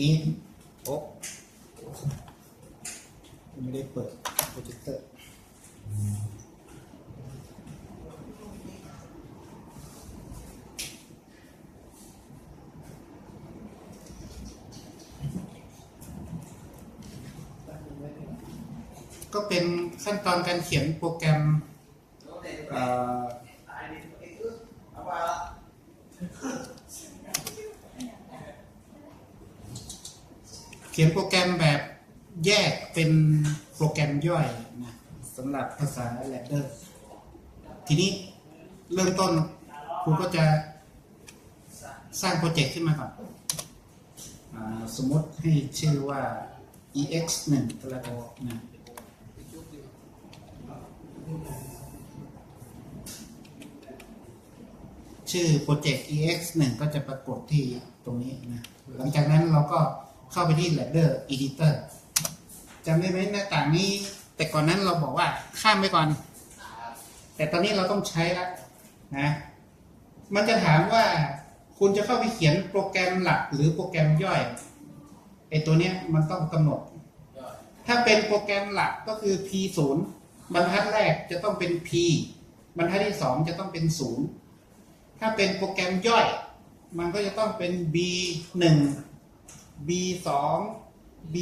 นี้โอ๊ะไม่ได้เปิดโปรเจคเตอร์ก็เป็นขั้นตอนการเขียนโปรแกรม เขียนโปรแกรมแบบแยกเป็นโปรแกรมย่อยนะสำหรับภาษา Ladder ทีนี้เริ่มต้นครูก็จะสร้างโปรเจกต์ขึ้นมาก่อนอสมมติให้ชื่อว่า ex 1ก็แล้วกันนะชื่อโปรเจกต์ ex 1ก็จะปรากฏที่ตรงนี้นะหลังจากนั้นเราก็ เข้าไปที่ ladder editor จำได้ไหมหน้าต่างนี้ แต่ก่อนนั้นเราบอกว่าข้ามไปก่อน แต่ตอนนี้เราต้องใช้แล้วนะ มันจะถามว่าคุณจะเข้าไปเขียนโปรแกรมหลักหรือโปรแกรมย่อยไอตัวเนี้ยมันต้องกำหนด ถ้าเป็นโปรแกรมหลักก็คือ p 0บรรทัดแรกจะต้องเป็น p บรรทัดที่สองจะต้องเป็นศูนย์ถ้าเป็นโปรแกรมย่อย มันก็จะต้องเป็น b 1 b 2 b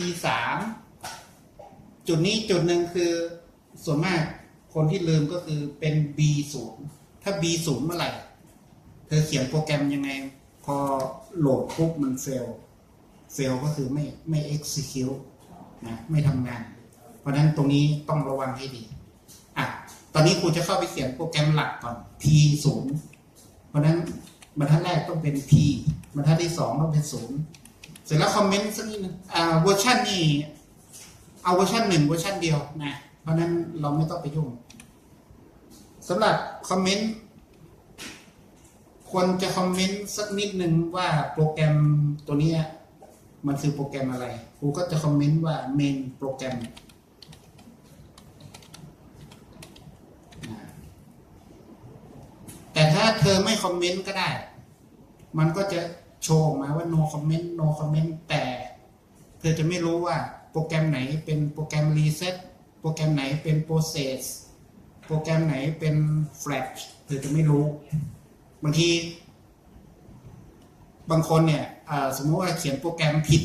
3จุดนี้จุดหนึ่งคือส่วนมากคนที่ลืมก็คือเป็น b 0ถ้า b 0เมื่อไหร่ เธอเขียนโปรแกรมยังไง พอโหลดปุ๊บมันเฟลเฟลก็คือไม่ไม่ execute นะไม่ทำงาน เพราะนั้นตรงนี้ต้องระวังให้ดีอะตอนนี้ครูจะเข้าไปเขียนโปรแกรมหลักก่อน p ศูนย์เพราะฉะนั้นบรรทัดแรกต้องเป็น p บรรทัดที่สองต้องเป็นศูนย์ เสร็จแล้วคอมเมนต์สักนิดนึงอ่าเวอร์ชันนี่เอาเวอร์ชันหนึ่งเวอร์ชันเดียวนะเพราะนั้นเราไม่ต้องไปยุ่งสำหรับคอมเมนต์ควรจะคอมเมนต์สักนิดหนึ่งว่าโปรแกรมตัวนี้มันคือโปรแกรมอะไรครูก็จะคอมเมนต์ว่า main โปรแกรมแต่ถ้าเธอไม่คอมเมนต์ก็ได้ มันก็จะ โชว์ออกมาว่า no comment no comment แต่เธอจะไม่รู้ว่าโปรแกรมไหนเป็นโปรแกรม reset โปรแกรมไหนเป็น process โปรแกรมไหนเป็น flash เธอจะไม่รู้ บางที บางคนเนี่ยสมมติว่าเขียนโปรแกรมผิด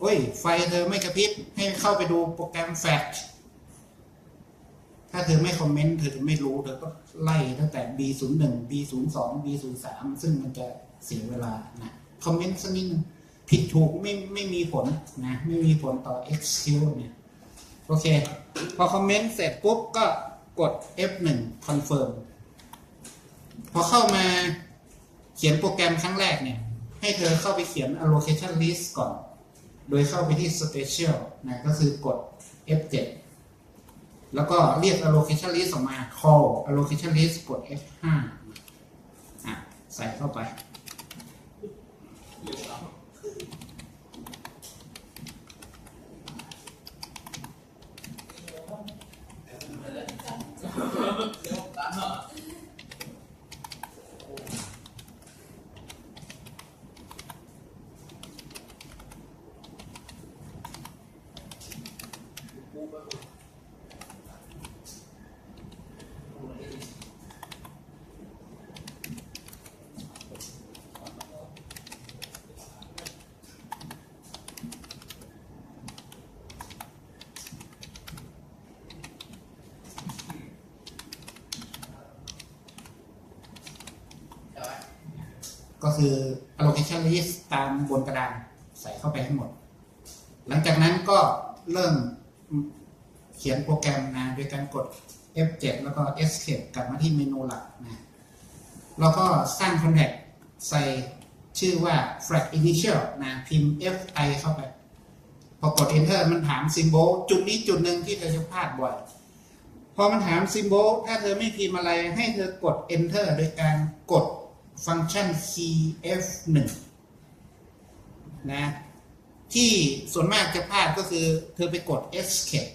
โอ้ย ไฟเธอไม่กระพริบให้เข้าไปดูโปรแกรมแฟลชถ้าเธอไม่คอมเมนต์เธอจะไม่รู้ เธอก็ไล่ตั้งแต่ B01 B02 B03 ซึ่งมันจะ เสียเวลานะคอมเมนต์สักนิดนึงผิดถูกไม่ไม่มีผลนะไม่มีผลต่อ execute เนี่ยโอเค พอคอมเมนต์เสร็จปุ๊บก็กด F1 confirm พอเข้ามาเขียนโปรแกรมครั้งแรกเนี่ย ให้เธอเข้าไปเขียน allocation list ก่อน โดยเข้าไปที่ special นะก็คือกด F7 แล้วก็เรียก allocation list ออกมา call allocation list กด F5 อะใส่เข้าไป ก็คือ allocation list ตามบนกระดานใส่เข้าไปให้หมด หลังจากนั้นก็เริ่มเขียนโปรแกรมนะโดยการกด F7 แล้วก็ Escape กลับมาที่เมนูหลักนะแล้วก็สร้าง contact ใส่ชื่อว่า flag initial นะพิมพ์ fi เข้าไป พอกด enter มันถาม symbol จุดนี้จุดหนึ่งที่เธอจะพลาดบ่อย พอมันถาม symbol ถ้าเธอไม่พิมพ์อะไรให้เธอกด enter โดยการกด ฟังก์ชัน key f1 นะที่ส่วนมากจะพลาดก็คือเธอไปกด escape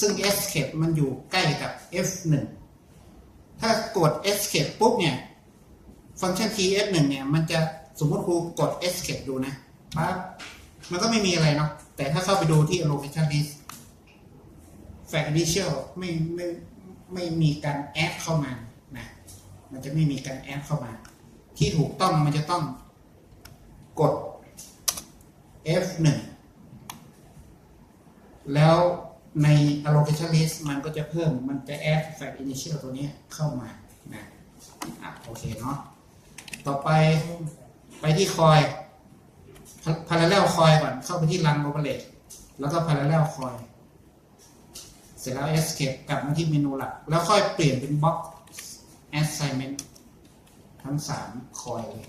ซึ่ง escape มันอยู่ใกล้กับ f1 ถ้ากด escape ปุ๊บเนี่ย ฟังก์ชัน tf1 เนี่ย มันจะสมมติครูกด escape ดูนะปั๊บมันก็ไม่มีอะไรเนาะแต่ถ้าเข้าไปดูที่ allocation list fact initial ไม่ไม่ไม่มีการแอดเข้ามา มันจะไม่มีการแอดเข้ามา ที่ถูกต้องมันจะต้องกด F1 แล้วใน allocation list มันก็จะเพิ่มมันจะ add fact initial ตัวนี้เข้ามานะอะโอเคเนาะต่อไปไปที่คอย parallel คอยก่อน เข้าไปที่ run operate แล้วก็ parallel คอย เสร็จแล้ว escape กลับมาที่เมนูหลัก แล้วค่อยเปลี่ยนเป็น box assignment ทั้งสามคอยเลย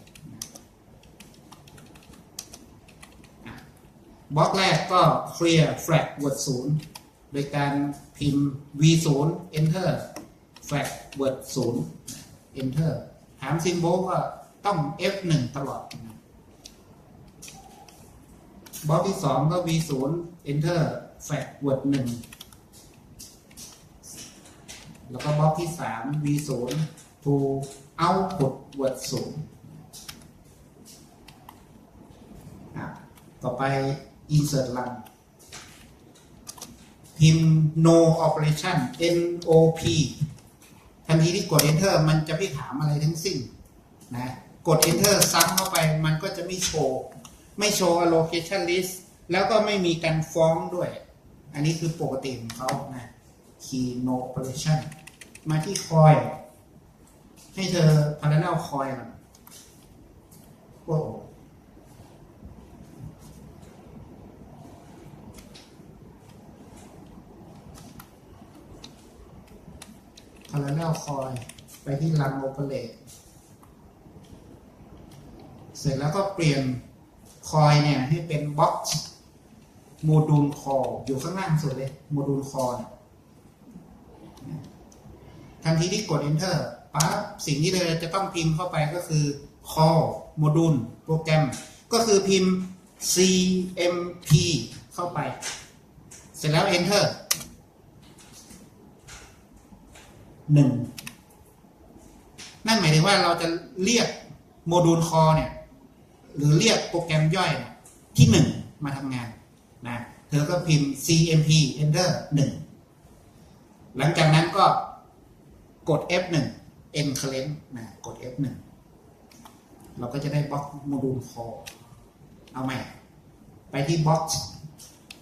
บล็อกแรกก็ clear flag word 0 โดยการพิมพ์ v 0 enter flag word 0 enter ถาม symbol ก็ต้อง f 1ตลอดบล็อกที่สองก็ v 0 enter flag word 1 แล้วก็บล็อกที่สาม v 0 to output word 0อะต่อไป insert run พิมพ์ no operation nop ทันทีที่กด enter มันจะไม่ถามอะไรทั้งสิ้นนะกด enter ซ้ำเข้าไปมันก็จะไม่โชว์ ไม่โชว์ allocation list แล้วก็ไม่มีการฟ้องด้วย อันนี้คือปกติของเขานะ key no operation มาที่คอย ให้เธอ parallel คอยมันโอ้โห parallel คอย ไปที่ run operate เสร็จแล้วก็เปลี่ยนคอยเนี่ยให้เป็น box โมดูลคออยู่ข้างล่างสุดเลยโมดูลคอเนี่ย ทันทีที่กด enter ปั๊บสิ่งที่เราจะต้องพิมพ์เข้าไปก็คือ call โมดูลโปรแกรม ก็คือพิมพ์ cmp เข้าไป เสร็จแล้ว enter หนึ่งนั่นหมายถึงว่าเราจะเรียกโมดูลคอเนี่ย หรือเรียกโปรแกรมย่อยเนี่ยที่หนึ่งมาทำงานนะเธอก็พิมพ์ cmp enter หนึ่งหลังจากนั้นก็ กด F1 enclave นะกด F1 เราก็จะได้บล็อกโมดูลคอเอาใหม่ ไปที่บล็อก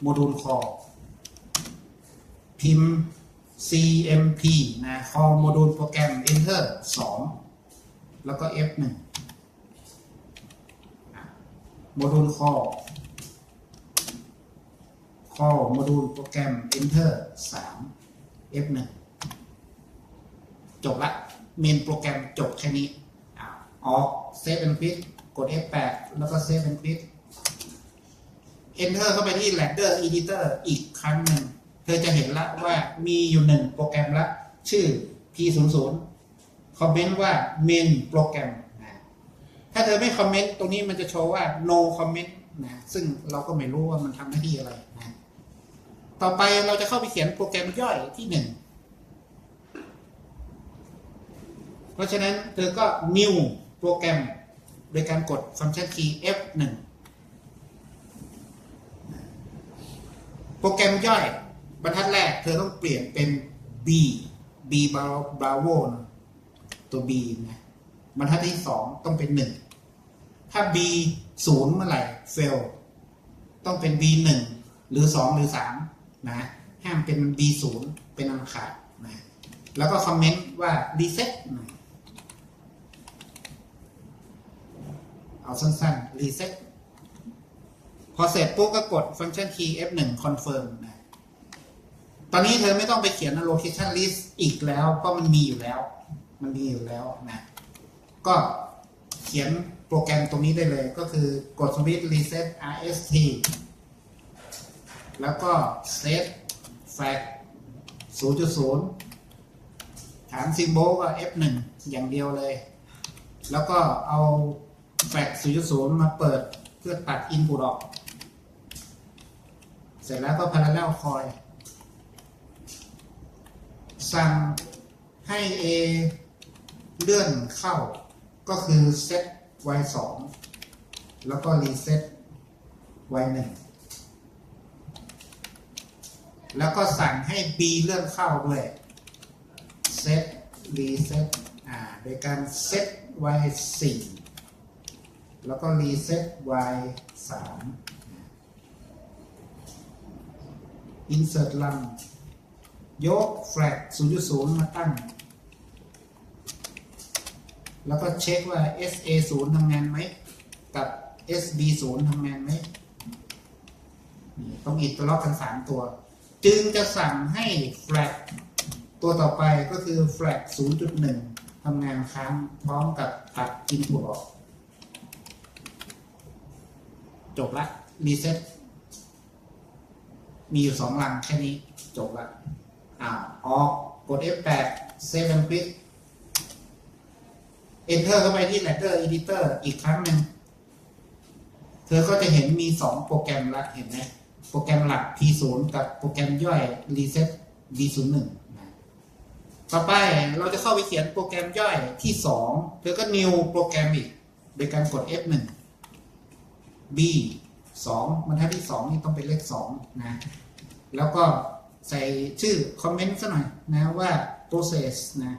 โมดูลคอพิมพ์ cmp นะ call โมดูลโปรแกรม enter 2 แล้วก็ F1 โมดูล call call โมดูลโปรแกรม enter 3 F1 จบละเมนโปรแกรมจบแค่นี้ออก save and quit กด F8 แล้วก็ save and quit enter เข้าไปที่ ladder editor อีกครั้งหนึ่ง เธอจะเห็นละว่ามีอยู่หนึ่งโปรแกรมละ ชื่อ p00 คอมเมนต์ว่า main โปรแกรมนะถ้าเธอไม่คอมเมนต์ตรงนี้มันจะโชว์ว่า no comment นะ ซึ่งเราก็ไม่รู้ว่ามันทำหน้าที่อะไรนะ ต่อไปเราจะเข้าไปเขียนโปรแกรมย่อยที่หนึ่ง เพราะฉะนั้นเธอก็ new โปรแกรม โดยการกดฟังก์ชันคีย์ F1 โปรแกรมย่อย บรรทัดแรก เธอต้องเปลี่ยนเป็น B B Bravo นะตัว B นะบรรทัดที่สองต้องเป็นหนึ่งถ้า B ศูนย์เมื่อไหร่ fail ต้องเป็น B หนึ่งหรือสองหรือสามนะห้ามเป็น B ศูนย์เป็นอันขาดนะแล้วก็คอมเมนต์ว่า reset นะ เอาสั้นๆ reset พอเสร็จปุ๊บก็กดฟังก์ชัน key F1 confirm นะตอนนี้เธอไม่ต้องไปเขียน location list อีกแล้ว เพราะมันมีอยู่แล้ว มันมีอยู่แล้วนะ ก็เขียนโปรแกรมตรงนี้ได้เลย ก็คือกดสวิตช์ reset rst แล้วก็ set flag 0.0 ฐาน symbol ก็ F1 อย่างเดียวเลย แล้วก็เอา flag 0.0มาเปิดเพื่อตัด input ออก เสร็จแล้วก็ parallel coil สั่งให้ A เลื่อนเข้า ก็คือ set y 2แล้วก็ reset y หนึ่งแล้วก็สั่งให้ b เลื่อนเข้าด้วย set reset อ่าโดยการ set y 4 แล้วก็ reset y 3 insert ลังยก flag 0.0 มาตั้ง แล้วก็เช็คว่า SA 0ทำงานไหม กับ SB 0ทำงานไหมต้องอิดตัวล็อกกัน 3 ตัว จึงจะสั่งให้ flag ตัวต่อไปก็คือ flag 0.1ทำงานค้างพร้อมกับตัด input ออก จบละ reset มีอยู่สองลังแค่นี้ จบละอ่าออกกด F8 save and quit enter เข้าไปที่ ladder editor อีกครั้งหนึ่ง เธอก็จะเห็นมีสองโปรแกรมละเห็นไหมโปรแกรมหลัก P0 กับโปรแกรมย่อย reset B01 ต่อไปเราจะเข้าไปเขียนโปรแกรมย่อยที่สองเธอก็ new โปรแกรมอีก โดยการกด F1 B 2บรรทัดที่ 2 นี่ต้องเป็นเลข2นะแล้วก็ใส่ชื่อคอมเมนต์ซะหน่อยนะว่า process นะ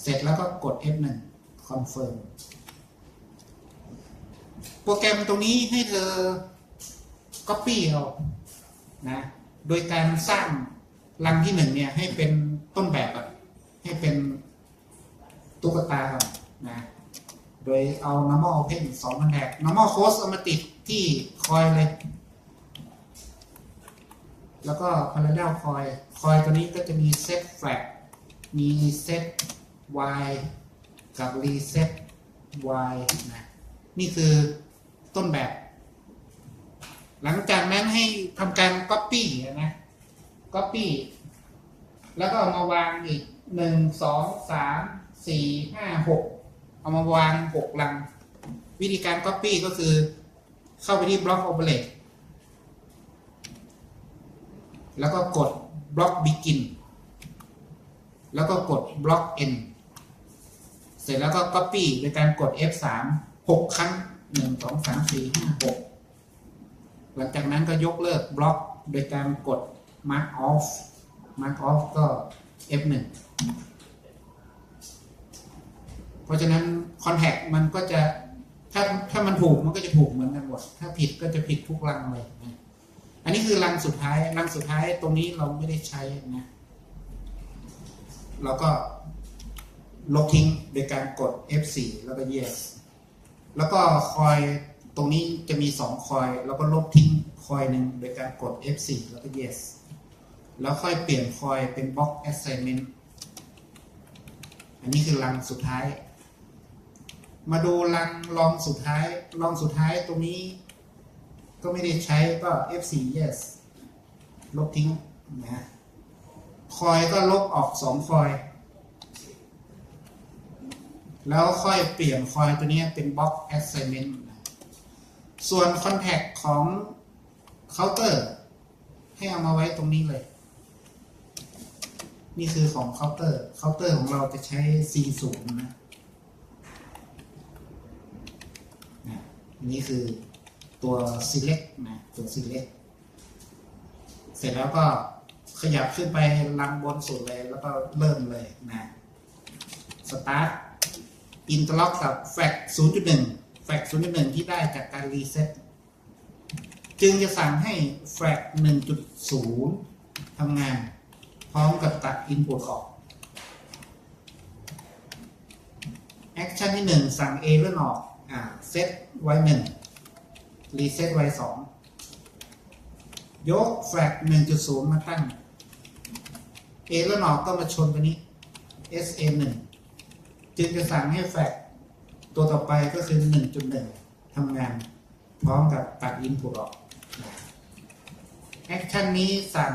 เสร็จแล้วก็กด F1 confirm โปรแกรมตรงนี้ให้เธอ copy เอานะโดยการสร้างรังที่หนึ่งเนี่ยให้เป็นต้นแบบอะให้เป็นตุ๊กตาก่อนนะ โดยเอา normal open สองมันแทก normal close เอามาติดที่คอยเลย แล้วก็ parallel coil คอยตัวนี้ก็จะมี set flag มี set y กับ reset y นะนี่คือต้นแบบ หลังจากนั้นให้ทำการ copy นะ copy แล้วก็มาวางอีกหนึ่งสองสามสี่ห้าหก เอามาวางหกลัง วิธีการ copy ก็คือเข้าไปที่ block overlay แล้วก็กด block begin แล้วก็กด block end เสร็จแล้วก็ copy โดยการกด F3 6 ครั้ง 1 2 3 4 5 6 หลังจากนั้นก็ยกเลิกบล็อกโดยการกด mark off mark off ก็ F1 เพราะฉะนั้น contact มันก็จะถ้าถ้ามันถูกมันก็จะถูกเหมือนกันหมด ถ้าผิดก็จะผิดทุกรังเลยนะอันนี้คือรังสุดท้ายรังสุดท้ายตรงนี้เราไม่ได้ใช้นะเราก็ลบทิ้งโดยการกด F4 แล้วก็ yes แล้วก็คอยตรงนี้จะมีสองคอย แล้วก็ลบทิ้งคอยหนึ่งโดยการกด F4 แล้วก็ yes แล้วค่อยเปลี่ยนคอยเป็น box assignment อันนี้คือรังสุดท้าย มาดูรังรองสุดท้ายรองสุดท้ายตรงนี้ ก็ไม่ได้ใช้ก็ F4 yes ลบทิ้งนะคอยก็ลบออกสองคอย แล้วค่อยเปลี่ยนคอยตัวนี้เป็น box assignment ส่วน contact ของเคาน์เตอร์ให้เอามาไว้ตรงนี้เลย นี่คือของเคาน์เตอร์เคาน์เตอร์ของเราจะใช้ C0 นะ นะอันนี้คือตัว select นะตัว select เสร็จแล้วก็ขยับขึ้นไปลังบนสุดเลย แล้วก็เริ่มเลยนะ start interlock กับ flag 0.1 flag 0.1 ที่ได้จากการ reset จึงจะสั่งให้ flag 1.0ทำงาน พร้อมกับตัด input ออก action ที่ 1 สั่ง A เลื่อนออก อ่า set ไว้1 reset ไว้2ยก flag 1.0มาตั้ง A เลื่อนอกก็มาชนตัวนี้ SA 1จึงจะสั่งให้แฟลกตัวต่อไปก็คือ 1.1 ทำงาน พร้อมกับตัด input ออกแอคชั่นนี้สั่ง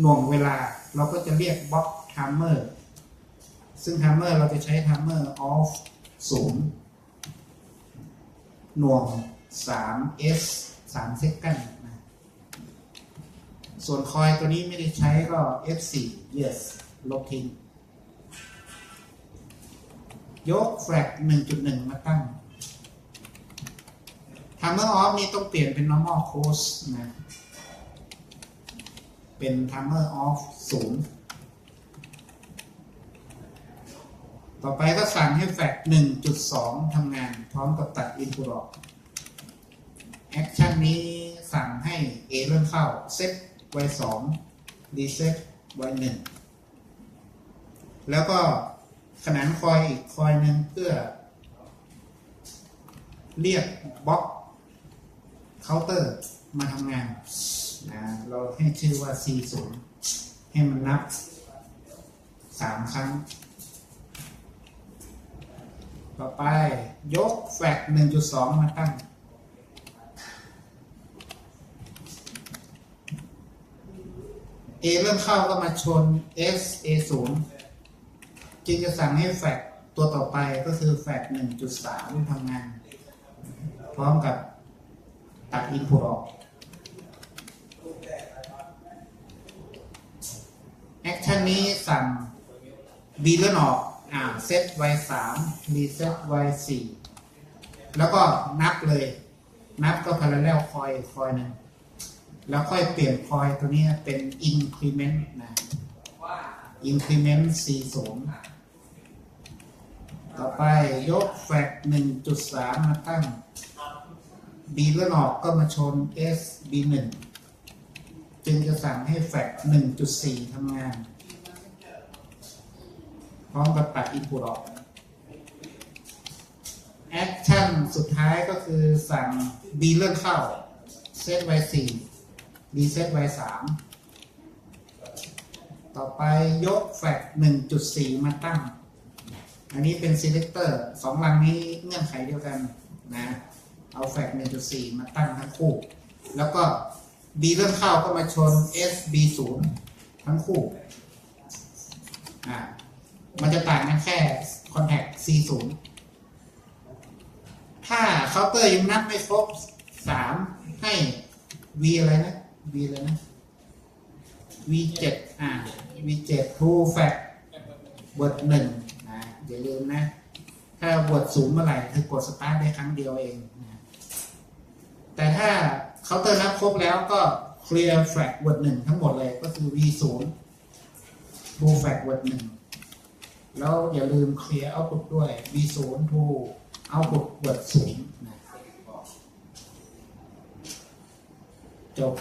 หน่วงเวลาเราก็จะเรียก box timer ซึ่ง timer เราจะใช้ timer off 0 หน่วง 3S 3เซกันนะส่วนคอยตัวนี้ไม่ได้ใช้ก็ F4 yes ลบทิ้ง ยกแฟลก1.1 มาตั้งทำเมื่อออฟนี่ต้องเปลี่ยนเป็น normal course นะ เป็น timer off 0 ต่อไปก็สั่งให้แฟก1.2ทำงานพร้อมกับตัด input ออกแอคชั่นนี้สั่งให้ A เริ่มเข้า set ไว้2 reset ไว้1แล้วก็ขนานคอยอีกคอยหนึ่งเพื่อ เรียกบล็อกเคาน์เตอร์มาทำงานนะเราให้ชื่อว่า C0 ให้มันนับ 3 ครั้ง ต่อไปยกแฟก1.2มาตั้ง A เริ่มเข้าก็มาชน S A0 จึงจะสั่งให้แฟกตัวต่อไปก็คือแฟก1.3ทำงาน พร้อมกับตัดอินพุตออกแอคชั่นนี้สั่ง B เลื่อนออก อ่าเซต y 3 reset y 4แล้วก็นับเลย นับก็ parallel คอยคอยหนึ่งแล้วค่อยเปลี่ยนคอยตัวนี้เป็น increment นะ increment c 0ต่อไปยกแฟก1.3 มาตั้ง B เลื่อนออกก็มาชน S B 1จึงจะสั่งให้แฟก1.4ทำงาน พร้อมกับตัด input ออกแอคชั่นสุดท้ายก็คือสั่ง B เลื่อนเข้า set y 4 reset y 3ต่อไปยกแฟก1.4 มาตั้ง อันนี้เป็น selector สองรังนี้เงื่อนไขเดียวกันนะ เอาแฟก1.4 มาตั้งทั้งคู่ แล้วก็ B เริ่มเข้าก็มาชน S B 0ทั้งคู่ อ่า มันจะต่างกันแค่ contact C 0ถ้าเคาน์เตอร์ยังนับไม่ครบ 3 ให้ V อะไรนะ V อะไรนะ V 7 อ่า V 7 true fact บทหนึ่งนะ อย่าลืมนะ ถ้าบทสูงเมื่อไหร่คือกดสตาร์ทได้ครั้งเดียวเองนะแต่ถ้าเคาน์เตอร์นับครบแล้วก็ clear flag บทหนึ่งทั้งหมดเลยก็คือ V 0 true flag บทหนึ่ง แล้วอย่าลืม clear output ด้วย V 0 true output บทศูนย์นะจบ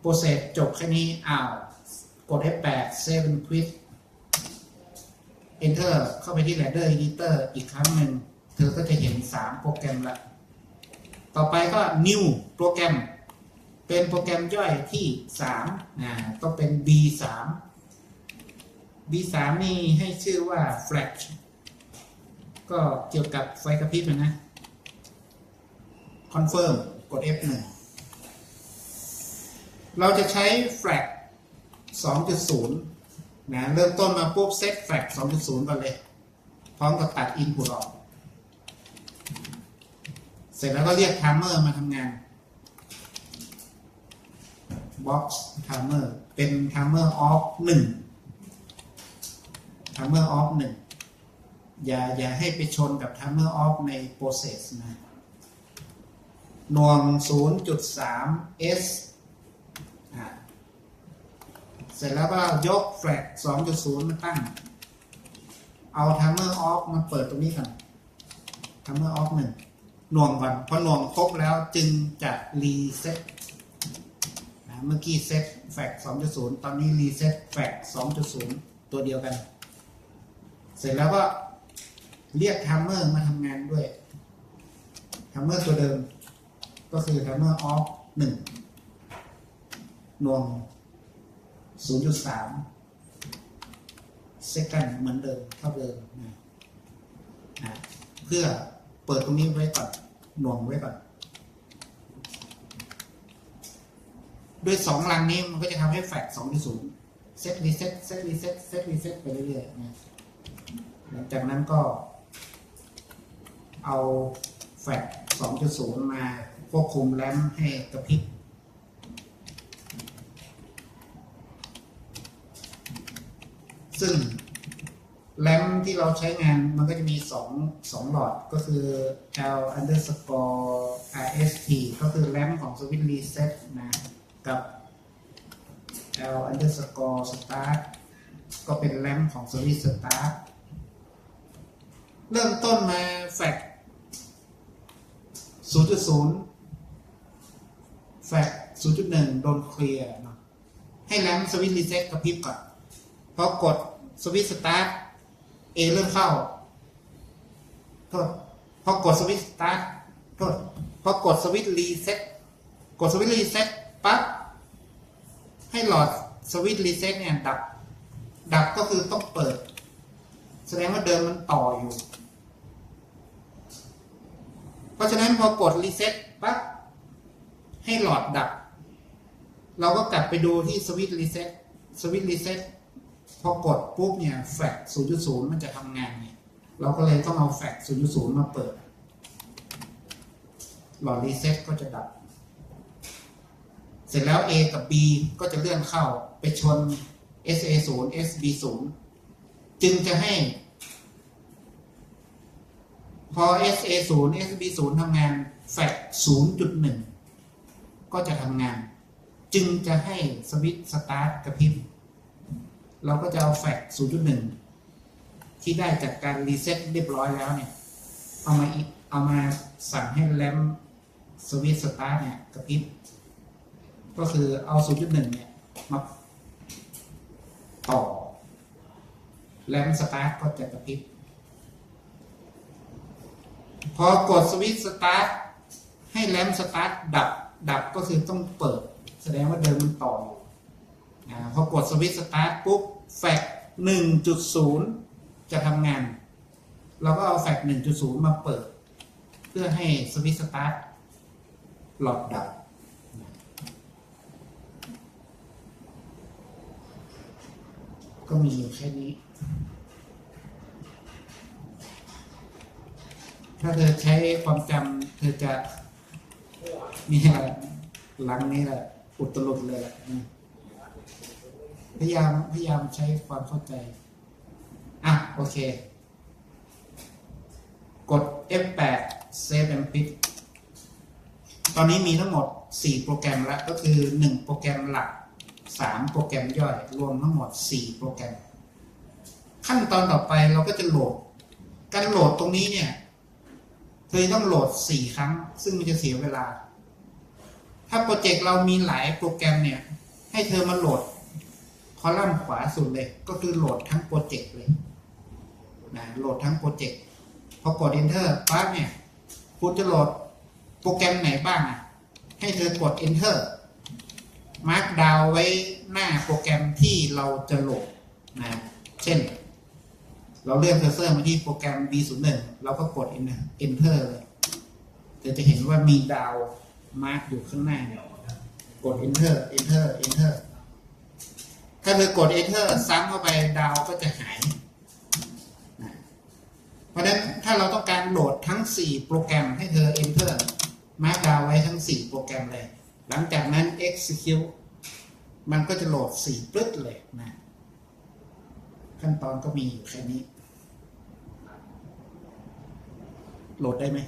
โปรเซสจบแค่นี้อ้าว กด F8 seven quit Enter เข้าไปที่ Ladder Editor อีกครั้งหนึ่ง เธอก็จะเห็น 3 โปรแกรมละ ต่อไปก็ New โปรแกรม เป็นโปรแกรมย่อยที่3นะก็เป็น B3 B3 นี่ให้ชื่อว่า Flash ก็เกี่ยวกับไฟกระพริบนะ Confirm กด F1 เราจะใช้ flag 2.0 นะ เริ่มต้นมาปุ๊บเซต flag 2.0 ก่อนเลย พร้อมกับตัด input ออก เสร็จแล้วก็เรียก timer มาทำงาน box timer เป็น timer off 1 timer off 1อย่าอย่าให้ไปชนกับ timer off ใน process นะหน่วง 0.3 s อะเสร็จแล้วก็ยกแฟลก2.0 มาตั้ง เอา timer off มาเปิดตรงนี้ก่อน timer off หนึ่งหน่วงก่อนพอหน่วงครบแล้วจึงจะรีเซ็ตนะเมื่อกี้เซ็ตแฟลก2.0 ตอนนี้รีเซ็ตแฟลก2.0 ตัวเดียวกัน เสร็จแล้วก็เรียก timer มาทำงานด้วย timer ตัวเดิม ก็คือ timer off 1หนึ่งนวง 0.3เซกันเหมือนเดิมเท่าเดิมนะนะเพื่อเปิดตรงนี้ไว้ก่อนหน่วงไว้ก่อนด้วยสองรังนี้มันก็จะทำให้แฟก2.0 เซตรีเซ็ตเซตรีเซ็ตเซตรีเซ็ตไปเรื่อยๆนะ หลังจากนั้นก็เอาแฟก2.0 มาควบคุมแรมให้กระพริบซึ่งแรมที่เราใช้งานมันก็จะมีสองสองหลอดก็คือ L underscore RST ก็คือแรมของสวิตช์รีเซ็ตนะ กับ L underscore start ก็เป็นแรมของสวิตช์สตาร์ทเริ่มต้นมาแฟก0.0 แฟก0.1 โดนเคลียร์นะให้แรมสวิตรีเซ็ตกระพริบก่อนพอกดสวิตสตาร์ท A เริ่มเข้าโทษพอกดสวิตสตาร์ทโทษพอกดสวิตรีเซ็ตกดสวิตรีเซ็ตปั๊บให้หลอดสวิตรีเซ็ตเนี่ยดับ ดับก็คือต้องเปิด แสดงว่าเดิมมันต่ออยู่ เพราะฉะนั้นพอกดรีเซ็ตปั๊บให้หลอดดับ เราก็กลับไปดูที่สวิตช์รีเซ็ตสวิตช์รีเซ็ตพอกดปุ๊บเนี่ยแฟลช0.0 มันจะทำงานเนี่ยเราก็เลยต้องเอาแฟลช0.0 มาเปิด หลอดรีเซ็ตก็จะดับ เสร็จแล้ว A กับ B ก็จะเลื่อนเข้าไปชน SA0 SB0 จึงจะให้ พอ SA0 SB0 ทำงานแฟลช0.1 ก็จะทำงาน จึงจะให้สวิตช์สตาร์ทกระพริบเราก็จะเอาแฟกต์0.1 ที่ได้จากการรีเซ็ตเรียบร้อยแล้วเนี่ย เอามาเอามาสั่งให้แรมสวิตช์สตาร์ทเนี่ยกระพริบก็คือเอา 0.1 เนี่ย ต่อแรมสตาร์ทก็จะกระพริบพอกดสวิตช์สตาร์ทให้แรมสตาร์ทดับดับก็คือต้องเปิด แสดงว่าเดิมมันต่ออยู่พอกดสวิตช์สตาร์ทปุ๊บแฟกหนึ่งจุดศูนย์จะทำงาน เราก็เอาแฟกหนึ่งจุดศูนย์มาเปิด เพื่อให้สวิตช์สตาร์ทหลอดดับ ก็มีอยู่แค่นี้ ถ้าเธอใช้ความจำเธอจะนี่แหละหลังนี้แหละ อุตลุดเลยพยายามพยายามใช้ความเข้าใจ อะ โอเค กด F8 Save and Pick ตอนนี้มีทั้งหมด 4 โปรแกรมแล้ว ก็คือ 1 โปรแกรมหลัก 3 โปรแกรมย่อย รวมทั้งหมด 4 โปรแกรม ขั้นตอนต่อไปเราก็จะโหลด การโหลดตรงนี้เนี่ยเธอต้องโหลด 4 ครั้ง ซึ่งมันจะเสียเวลา ถ้าโปรเจกต์เรามีหลายโปรแกรมเนี่ย ให้เธอมาโหลด คอลัมน์ขวาสุดเลย ก็คือโหลดทั้งโปรเจกต์เลยนะโหลดทั้งโปรเจกต์พอกด Enter ปั๊บเนี่ยคุณจะโหลดโปรแกรมไหนบ้างอะให้เธอกด Enter มาร์กดาวไว้หน้าโปรแกรมที่เราจะโหลดนะเช่น เราเลื่อนเคอร์เซอร์มาที่โปรแกรม B01 เราก็กด Enter เลยเธอจะเห็นว่ามีดาวมาร์กอยู่ข้างหน้าเนี่ยกด Enter Enter Enter ถ้าเธอกด Enter ซ้ำเข้าไปดาวก็จะหายนะเพราะฉะนั้นถ้าเราต้องการโหลดทั้ง 4 โปรแกรมให้เธอ Enter มาร์กดาวไว้ทั้ง 4 โปรแกรมเลย หลังจากนั้น Execute มันก็จะโหลด4ปลึ๊ดเลยนะ ขั้นตอนก็มีอยู่แค่นี้ โหลดได้ไหม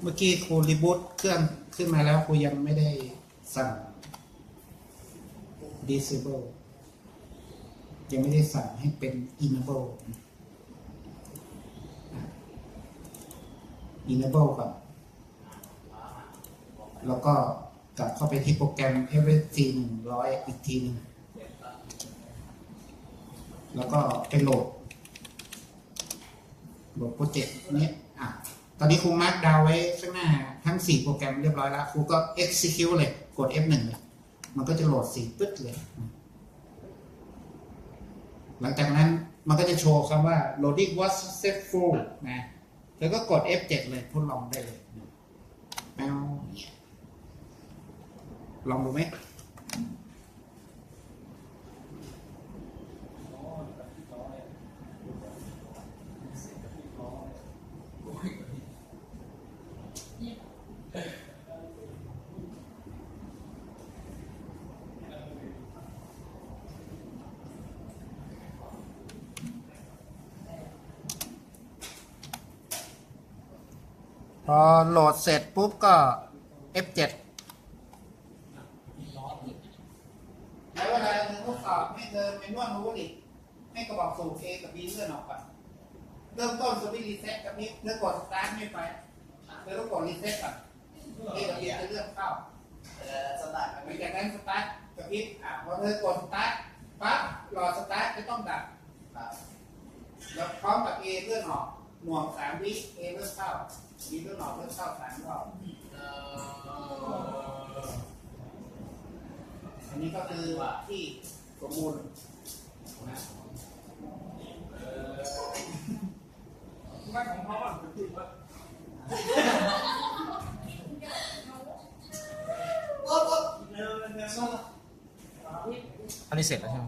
เมื่อกี้ครูรีบูตเครื่อง ขึ้นมาแล้วครูยังไม่ได้สั่ง disable ยังไม่ได้สั่งให้เป็น enable อะ enable ก่อนแล้วก็กลับเข้าไปที่โปรแกรม FST หนึ่งร้อยอีกทีหนึ่งแล้วก็ไปโหลด โหลดโปรเจกต์นี้อะ ตอนนี้ครูมาร์กดาวไว้ข้างหน้า ทั้ง 4 โปรแกรมเรียบร้อยแล้วครูก็ execute เลย กด F1 เลย มันก็จะโหลด4ปึ๊ดเลย หลังจากนั้นมันก็จะโชว์คำว่า loading was successful นะแล้วก็กด F7 เลยทดลองได้เลยแมวลองดูไหม อโหลดเสร็จปุ๊บก็ F7 แล้วเวลาเธอทดสอบให้เธอเป็นนวดรู้ดิให้กระบอกสูบ A กับ B เลื่อนออกก่อนเริ่มต้นสวิตช์รีเซ็ตกับนี้เธอกดสตาร์ทไม่ไปเธอต้องกดรีเซ็ตก่อน A กับ B จะเลื่อนเข้าเออสตาร์ทหลังจากนั้นสตาร์ทกับพริบอะพอเธอกดสตาร์ทปั๊บรอสตาร์ทจะต้องดับครับแล้วพร้อมกับ A เลื่อนออกหน่วงสามวิ A เลื่อนเข้า B เลื่อนออกเลื่อนเข้าสามรอบเอออันนี้ก็คือที่สมบูรณ์นะไม่ของเขาอะเป็นจุดว่าโอ้โหเร็วเร็วอันนี้เสร็จแล้วใช่ไหม